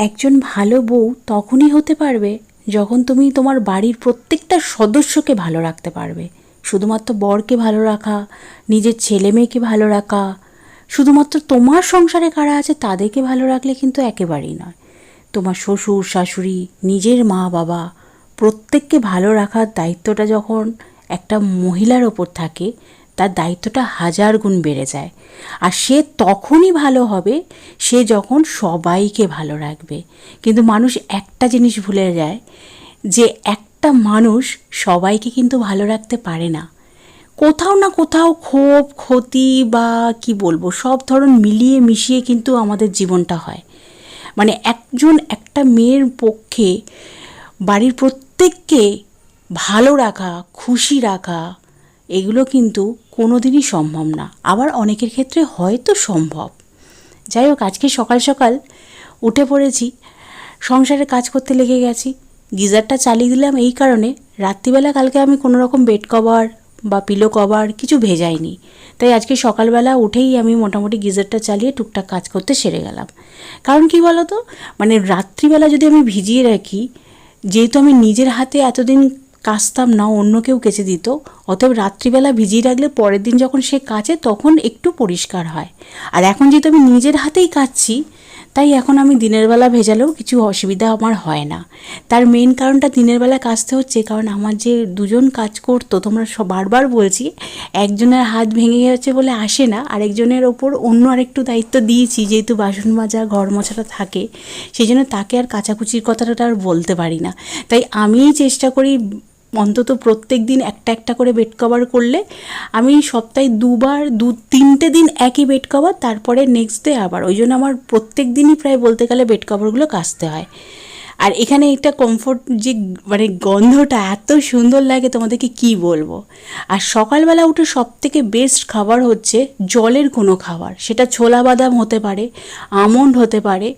একজন ভালো বউ তখনই হতে পারবে যখন তুমি তোমার বাড়ির প্রত্যেকটা সদস্যকে ভালো রাখতে পারবে। শুধুমাত্র বরকে ভালো রাখা, নিজের ছেলে মেয়েকে ভালো রাখা, শুধুমাত্র তোমার সংসারে কারা আছে তাদেরকে ভালো রাখলে কিন্তু একেবারেই নয়। তোমার শ্বশুর, শাশুড়ি, নিজের মা, বাবা প্রত্যেককে ভালো রাখার দায়িত্বটা যখন একটা মহিলার ওপর থাকে তার দায়িত্বটা হাজার গুণ বেড়ে যায়। আর সে তখনই ভালো হবে, সে যখন সবাইকে ভালো রাখবে। কিন্তু মানুষ একটা জিনিস ভুলে যায় যে একটা মানুষ সবাইকে কিন্তু ভালো রাখতে পারে না। কোথাও না কোথাও ক্ষোভ, ক্ষতি বা কি বলব, সব ধরন মিলিয়ে মিশিয়ে কিন্তু আমাদের জীবনটা হয়। মানে একজন একটা মেয়ের পক্ষে বাড়ির প্রত্যেককে ভালো রাখা, খুশি রাখা, এগুলো কিন্তু কোনো দিনই সম্ভব না। আবার অনেকের ক্ষেত্রে হয়তো সম্ভব। যাই হোক, আজকে সকাল সকাল উঠে পড়েছি সংসারে কাজ করতে লেগে গেছি, গিজারটা চালিয়ে দিলাম এই কারণে, রাত্রিবেলা কালকে আমি কোনো রকম বেড কভার বা পিলো কভার কিছু ভেজাইনি। তাই আজকে সকালবেলা উঠেই আমি মোটামুটি গিজারটা চালিয়ে টুকটাক কাজ করতে সেরে গেলাম। কারণ কি বলো তো মানে রাত্রিবেলা যদি আমি ভিজিয়ে রাখি, যেহেতু আমি নিজের হাতে এতদিন কাচতাম না, অন্য কেউ কেচে দিত। অতএব রাত্রিবেলা ভিজিয়ে রাখলে পরের দিন যখন সে কাচে তখন একটু পরিষ্কার হয়। আর এখন যেহেতু আমি নিজের হাতেই কাচ্ছি, তাই এখন আমি দিনের বেলা ভেজালেও কিছু অসুবিধা আমার হয় না। তার মেন কারণটা দিনের বেলা কাচতে হচ্ছে, কারণ আমার যে দুজন কাজ করতো, তোমরা সব বারবার বলছি, একজনের হাত ভেঙে গেছে বলে আসে না, আরেকজনের ওপর অন্য আরেকটু দায়িত্ব দিয়েছি, যেহেতু বাসন মাজা, ঘর মোছাটা থাকে সেই জন্য তাকে আর কাচাকুচির কথাটা আর বলতে পারি না। তাই আমি চেষ্টা করি অন্তত প্রত্যেক দিন একটা একটা করে বেড কভার করলে আমি সপ্তাহে দুবার, দু, তিনটে দিন একই বেড কভার তারপরে নেক্সট ডে আবার। ওই জন্য আমার প্রত্যেক দিনই প্রায় বলতে গেলে বেড কভারগুলো কাচতে হয়। আর এখানে একটা কমফোর্ট যে মানে গন্ধটা এত সুন্দর লাগে, তোমাদেরকে কি বলব? আর সকালবেলা উঠে সব থেকে বেস্ট খাবার হচ্ছে জলের কোনো খাবার। সেটা ছোলা বাদাম হতে পারে, আমন্ড হতে পারে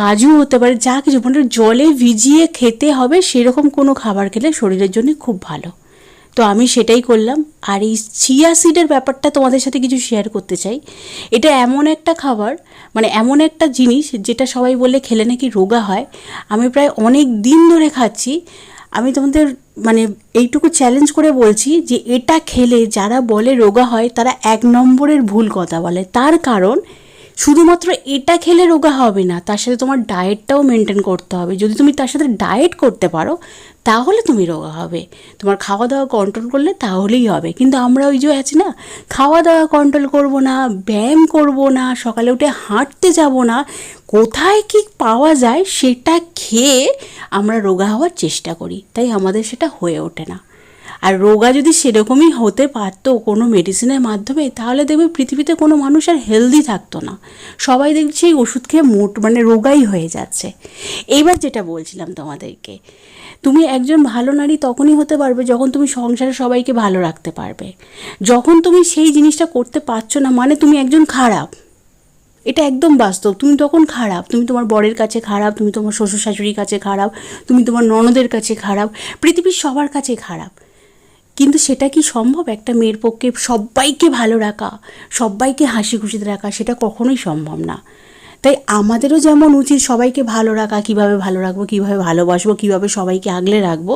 কাজু হতে পারে, যা কিছু মানে জলে ভিজিয়ে খেতে হবে, সেরকম কোনো খাবার খেলে শরীরের জন্য খুব ভালো। তো আমি সেটাই করলাম। আর এই চিয়া সিডের ব্যাপারটা তোমাদের সাথে কিছু শেয়ার করতে চাই। এটা এমন একটা খাবার মানে এমন একটা জিনিস যেটা সবাই বলে খেলে নাকি রোগা হয়। আমি প্রায় অনেক দিন ধরে খাচ্ছি। আমি তোমাদের মানে এইটুকু চ্যালেঞ্জ করে বলছি যে এটা খেলে যারা বলে রোগা হয়, তারা এক নম্বরের ভুল কথা বলে। তার কারণ শুধুমাত্র এটা খেলে রোগা হবে না, তার সাথে তোমার ডায়েটটাও মেনটেন করতে হবে। যদি তুমি তার সাথে ডায়েট করতে পারো, তাহলে তুমি রোগা হবে। তোমার খাওয়া দাওয়া কন্ট্রোল করলে তাহলেই হবে। কিন্তু আমরা ওই যে আছি না খাওয়া দাওয়া কন্ট্রোল করব না, ব্যায়াম করব না, সকালে উঠে হাঁটতে যাব না, কোথায় কি পাওয়া যায় সেটা খেয়ে আমরা রোগা হওয়ার চেষ্টা করি। তাই আমাদের সেটা হয়ে ওঠে না। আর রোগা যদি সেরকমই হতে পারতো কোনো মেডিসিনের মাধ্যমে, তাহলে দেখবে পৃথিবীতে কোনো মানুষ আর হেলদি থাকতো না। সবাই দেখছি এই ওষুধ খেয়ে মোট মানে রোগাই হয়ে যাচ্ছে। এইবার যেটা বলছিলাম তোমাদেরকে, তুমি একজন ভালো নারী তখনই হতে পারবে যখন তুমি সংসারে সবাইকে ভালো রাখতে পারবে। যখন তুমি সেই জিনিসটা করতে পারছ না মানে তুমি একজন খারাপ। এটা একদম বাস্তব। তুমি তখন খারাপ। তুমি তোমার বরের কাছে খারাপ, তুমি তোমার শ্বশুর শাশুড়ির কাছে খারাপ, তুমি তোমার ননদের কাছে খারাপ, পৃথিবীর সবার কাছে খারাপ। কিন্তু সেটা কি সম্ভব? একটা মেয়ের পক্ষে সবাইকে ভালো রাখা সবাইকে হাসি খুশিতে রাখা, সেটা কখনোই সম্ভব না। তাই আমাদেরও যেমন উচিত সবাইকে ভালো রাখা, কীভাবে ভালো রাখব, কীভাবে ভালোবাসবো, কীভাবে সবাইকে আগলে রাখব,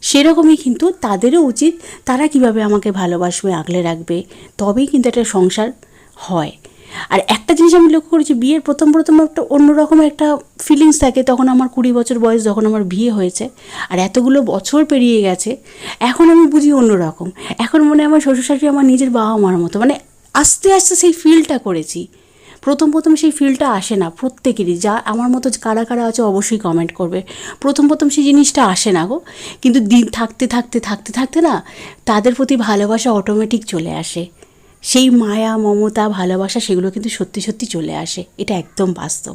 সেরকমই কিন্তু তাদেরও উচিত তারা কীভাবে আমাকে ভালোবাসবে, আগলে রাখবে, তবেই কিন্তু একটা সংসার হয়। আর একটা জিনিস আমি লক্ষ্য করেছি, বিয়ের প্রথম প্রথম একটা অন্যরকম একটা ফিলিংস থাকে তখন আমার কুড়ি বছর বয়স যখন আমার বিয়ে হয়েছে। আর এতগুলো বছর পেরিয়ে গেছে, এখন আমি বুঝি অন্যরকম এখন মনে আমার শ্বশুর শাশুড়ি আমার নিজের বাবা মার মতো। মানে আস্তে আস্তে সেই ফিলটা করেছি। প্রথম প্রথম সেই ফিলটা আসে না প্রত্যেকেরই। যা আমার মতো কারা কারা আছে অবশ্যই কমেন্ট করবে। প্রথম প্রথম সেই জিনিসটা আসে না গো। কিন্তু দিন থাকতে থাকতে থাকতে থাকতে না, তাদের প্রতি ভালোবাসা অটোমেটিক চলে আসে। সেই মায়া, মমতা, ভালোবাসা সেগুলো কিন্তু সত্যি সত্যি চলে আসে। এটা একদম বাস্তব।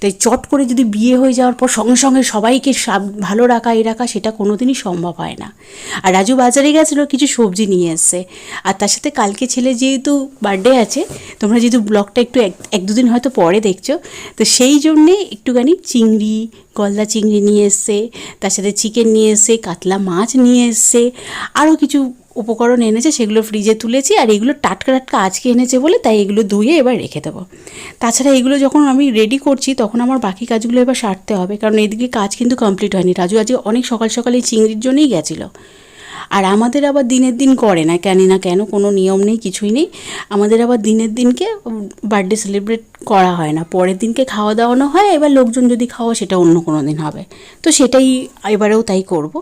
তাই চট করে যদি বিয়ে হয়ে যাওয়ার পর সঙ্গে সঙ্গে সবাইকে সাব- ভালো রাখা এ রাখা সেটা কোনো দিনই সম্ভব হয় না। আর রাজু বাজারে গেছিল, কিছু সবজি নিয়ে এসছে। আর তার সাথে কালকে ছেলে যেহেতু বার্থডে আছে, তোমরা যেহেতু ব্লগটা একটু এক এক দুদিন হয়তো পরে দেখছ, তো সেই জন্যে একটুখানি চিংড়ি, গলদা চিংড়ি নিয়ে এসছে, তার সাথে চিকেন নিয়ে এসছে, কাতলা মাছ নিয়ে এসছে আরও কিছু উপকরণ এনেছে, সেগুলো ফ্রিজে তুলেছি আর এগুলো টাটকা টাটকা আজকে এনেছে বলে তাই এগুলো ধুয়ে এবার রেখে দেবো। তাছাড়া এগুলো যখন আমি রেডি করছি তখন আমার বাকি কাজগুলো এবার সারতে হবে কারণ এদিকে কাজ কিন্তু কমপ্লিট হয়নি। রাজু আজকে অনেক সকাল সকালে চিংড়ির জন্যই গেছিল। আর আমাদের আবার দিনের দিন করে না, কেন না কেন কোনো নিয়ম নেই, কিছুই নেই। আমাদের আবার দিনের দিনকে বার্থডে সেলিব্রেট করা হয় না। পরের দিনকে খাওয়া দাওয়ানো হয়, এবার লোকজন যদি খাওয়া সেটা অন্য কোনো দিন হবে। তো সেটাই এবারেও তাই করব।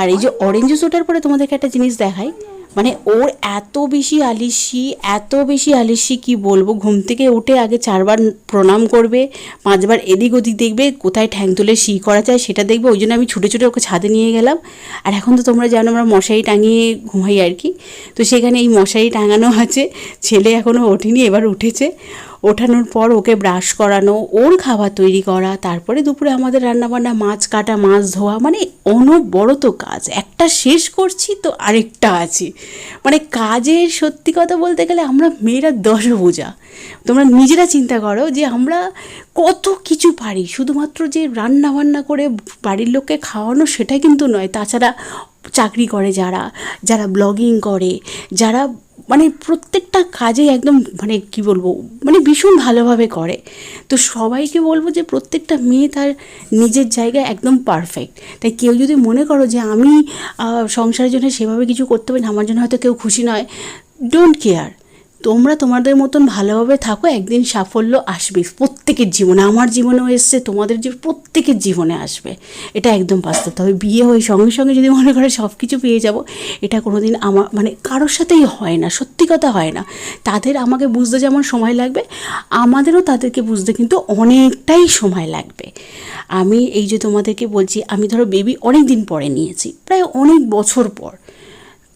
আর এই যে অরেঞ্জ ওঠার পরে তোমাদেরকে একটা জিনিস দেখাই। মানে ওর এত বেশি আলিসি, এত বেশি আলিসি কি বলব? ঘুম থেকে উঠে আগে চারবার প্রণাম করবে, পাঁচবার এদিক ওদিক দেখবে, কোথায় ঠ্যাং তুলে শি করা যায় সেটা দেখবে, ওই জন্য আমি ছুটে ছুটে ওকে ছাদে নিয়ে গেলাম। আর এখন তো তোমরা জানো আমরা মশারি টাঙিয়ে ঘুমাই আর কি। তো সেখানে এই মশারি টাঙানো আছে, ছেলে এখনও ওঠেনি, এবার উঠেছে। ওঠানোর পর ওকে ব্রাশ করানো, ওর খাবার তৈরি করা, তারপরে দুপুরে আমাদের রান্নাবান্না, মাছ কাটা, মাছ ধোয়া মানে অনবরত কাজ। একটা শেষ করছি তো আরেকটা আছে। মানে কাজের সত্যি কথা বলতে গেলে আমরা মেয়েরা দশ বোঝা তোমরা নিজেরা চিন্তা করো যে আমরা কত কিছু পারি। শুধুমাত্র যে রান্না বান্না করে বাড়ির লোককে খাওয়ানো সেটা কিন্তু নয়, তাছাড়া চাকরি করে যারা যারা ব্লগিং করে, যারা মানে প্রত্যেকটা কাজে একদম মানে কি বলব মানে ভীষণ ভালোভাবে করে। তো সবাইকে বলব যে প্রত্যেকটা মেয়ে তার নিজের জায়গায় একদম পারফেক্ট তাই কেউ যদি মনে করো যে আমি সংসারের জন্য সেভাবে কিছু করতে পারি না, আমার জন্য হয়তো কেউ খুশি নয় ডোন্ট কেয়ার তোমরা তোমাদের মতন ভালোভাবে থাকো, একদিন সাফল্য আসবে। প্রত্যেকের জীবনে, আমার জীবনেও এসছে, তোমাদের যে প্রত্যেকের জীবনে আসবে। এটা একদম বাস্তব। তবে বিয়ে হয়ে সঙ্গে সঙ্গে যদি মনে করে সব কিছু পেয়ে যাব, এটা কোনো দিন আমার মানে কারোর সাথেই হয় না, সত্যি কথা হয় না। তাদের আমাকে বুঝতে যেমন সময় লাগবে, আমাদেরও তাদেরকে বুঝতে কিন্তু অনেকটাই সময় লাগবে। আমি এই যে তোমাদেরকে বলছি, আমি ধরো বেবি অনেক দিন পরে নিয়েছি, প্রায় অনেক বছর পর।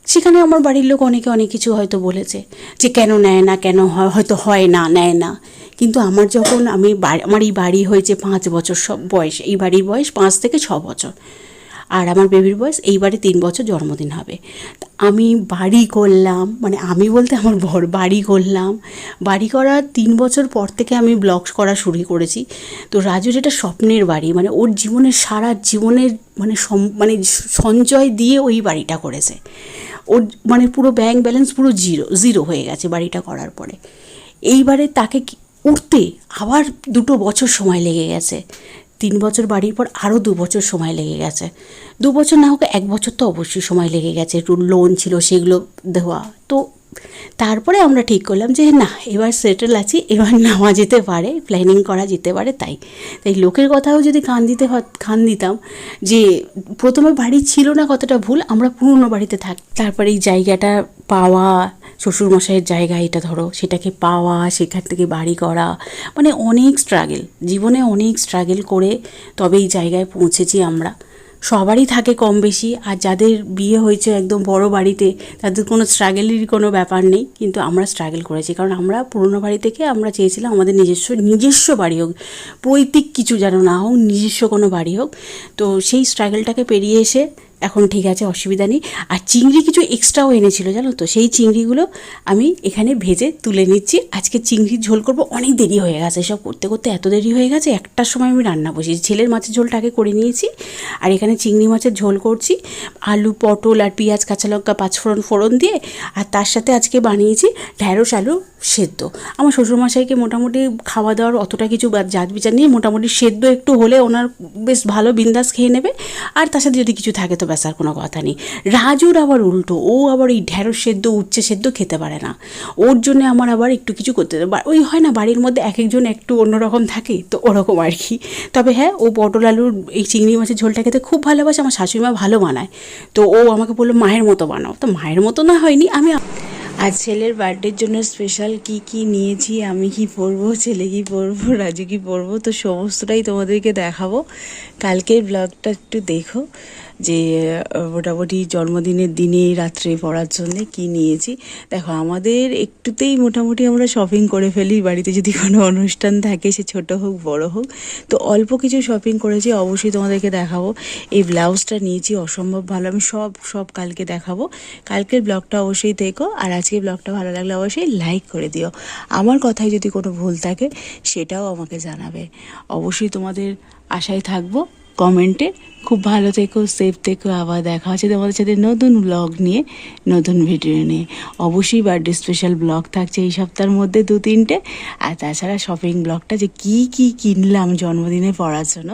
সেখানে আমার বাড়ির লোক অনেকে অনেক কিছু হয়তো বলেছে যে কেন নেয় না, কেন হয়, হয়তো হয় না, নেয় না। কিন্তু আমার যখন আমি আমার এই বাড়ি হয়েছে পাঁচ বছর সব বয়স, এই বাড়ির বয়স পাঁচ থেকে ছ বছর। আর আমার বেবির বয়স এইবারে তিন বছর জন্মদিন হবে। আমি বাড়ি করলাম মানে আমি বলতে আমার বর বাড়ি করলাম। বাড়ি করার তিন বছর পর থেকে আমি ব্লগস করা শুরু করেছি। তো রাজু যেটা স্বপ্নের বাড়ি মানে ওর জীবনের, সারা জীবনের মানে মানে সঞ্চয় দিয়ে ওই বাড়িটা করেছে। ওর মানে পুরো ব্যাংক ব্যালেন্স পুরো জিরো জিরো হয়ে গেছে বাড়িটা করার পরে। এইবারে তাকে উঠতে আবার দুটো বছর সময় লেগে গেছে। তিন বছর বাড়ির পর আরও দু বছর সময় লেগে গেছে। দু বছর না হোক, এক বছর তো অবশ্যই সময় লেগে গেছে। একটু লোন ছিল সেগুলো দেওয়া। তো তারপরে আমরা ঠিক করলাম যে না, এবার সেটেল আছি, এবার নেওয়া যেতে পারে প্ল্যানিং করা যেতে পারে তাই। তাই লোকের কথাও যদি কান দিতে কান দিতাম যে প্রথমে বাড়ি ছিল না কতটা ভুল, আমরা পুরনো বাড়িতে থাক, তারপরে এই জায়গাটা পাওয়া, শ্বশুরমশাইয়ের জায়গা এটা ধরো, সেটাকে পাওয়া, সেখান থেকে বাড়ি করা মানে অনেক স্ট্রাগেল জীবনে অনেক স্ট্রাগেল করে তবে এই জায়গায় পৌঁছেছি আমরা। সবারই থাকে কম বেশি আর যাদের বিয়ে হয়েছে একদম বড় বাড়িতে, তাদের কোনো স্ট্রাগেলেরই কোনো ব্যাপার নেই, কিন্তু আমরা স্ট্রাগেল করেছি। কারণ আমরা পুরনো বাড়ি থেকে আমরা চেয়েছিলাম আমাদের নিজস্ব নিজস্ব বাড়ি হোক, পৈতৃক কিছু যেন না হোক, নিজস্ব কোনো বাড়ি হোক। তো সেই স্ট্রাগেলটাকে পেরিয়ে এসে এখন ঠিক আছে, অসুবিধা নেই। আর চিংড়ি কিছু এক্সট্রাও এনেছিল, জানো তো? সেই চিংড়িগুলো আমি এখানে ভেজে তুলে নিচ্ছি। আজকে চিংড়ির ঝোল করব, অনেক দেরি হয়ে গেছে। সব করতে করতে এত দেরি হয়ে গেছে, একটার সময় আমি রান্না বসিয়েছি। ছেলের মাছের ঝোলটা আগে করে নিয়েছি, আর এখানে চিংড়ি মাছের ঝোল করছি। আলু, পটল আর পেঁয়াজ, কাঁচা লঙ্কা, পাঁচফোড়ন ফোড়ন দিয়ে, আর তার সাথে আজকে বানিয়েছি ঢ্যাঁড়স, আলু সেদ্ধ। আমার শ্বশুরমশাইকে মোটামুটি খাওয়া দাওয়ার অতটা কিছু জাত বিচার নেই মোটামুটি সেদ্ধ একটু হলে ওনার বেশ ভালো বিন্দাস খেয়ে নেবে। আর তার সাথে যদি কিছু থাকে তো ব্যাস, আর কোনো কথা নেই। রাজুর আবার উল্টো, ও আবার এই ঢ্যাঁড়স সেদ্ধ, উচ্ছে সেদ্ধ খেতে পারে না। ওর জন্য আমার আবার একটু কিছু করতে ওই হয় না, বাড়ির মধ্যে এক একজন একটু অন্যরকম থাকে, তো ওরকম আর কি। তবে হ্যাঁ ও পটল আলুর এই চিংড়ি মাছের ঝোলটা খেতে খুব ভালোবাসে, আমার শাশুড়ি মা ভালো বানায়। তো ও আমাকে বলল, মায়ের মতো বানাও। তো মায়ের মতো না হয়নি, আমি আজ ছেলের বার্থডের জন্য স্পেশাল কি কি নিয়েছি, আমি কি পরবো, ছেলে কি পরবো, রাজু কি পরবো, তো সমস্তটাই তোমাদেরকে দেখাবো। কালকের ব্লগটা একটু দেখো। যে মোটামুটি জন্মদিনের দিনে, রাত্রে পড়ার জন্য কি নিয়েছি। দেখো, আমাদের একটুতেই মোটামুটি আমরা শপিং করে ফেলি। বাড়িতে যদি কোনো অনুষ্ঠান থাকে, সে ছোট হোক, বড় হোক, তো অল্প কিছু শপিং করেছি। অবশ্যই তোমাদেরকে দেখাবো। এই ব্লাউজটা নিয়েছি, অসম্ভব ভালো। আমি সব সব কালকে দেখাবো। কালকের ব্লগটা অবশ্যই দেখো। আর আজকের ব্লগটা ভালো লাগলে অবশ্যই লাইক করে দিও। আমার কথায় যদি কোনো ভুল থাকে, সেটাও আমাকে জানাবে। অবশ্যই তোমাদের আশায় থাকব। কমেন্টে। খুব ভালো থেকো সেফ থেকো, আবার দেখা হচ্ছে তোমাদের সাথে নতুন ব্লগ নিয়ে, নতুন ভিডিও নিয়ে। অবশ্যই বার্থডে স্পেশাল ব্লগ থাকছে এই সপ্তাহের মধ্যে দু তিনটে। আর তাছাড়া শপিং ব্লগটা যে কি কি কিনলাম জন্মদিনে পড়ার জন্য,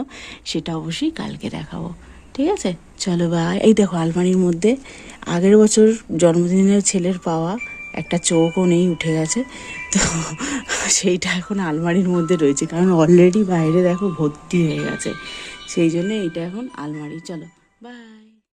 সেটা অবশ্যই কালকে দেখাবো। ঠিক আছে? চলো বাই এই দেখো আলমারির মধ্যে, আগের বছর জন্মদিনের ছেলের পাওয়া একটা চৌকও নেই, উঠে গেছে। তো সেইটা এখন আলমারির মধ্যে রয়েছে, কারণ অলরেডি বাইরে দেখো ভর্তি হয়ে গেছে। সেই জন্য এটা এখন আলমারি চলো বাই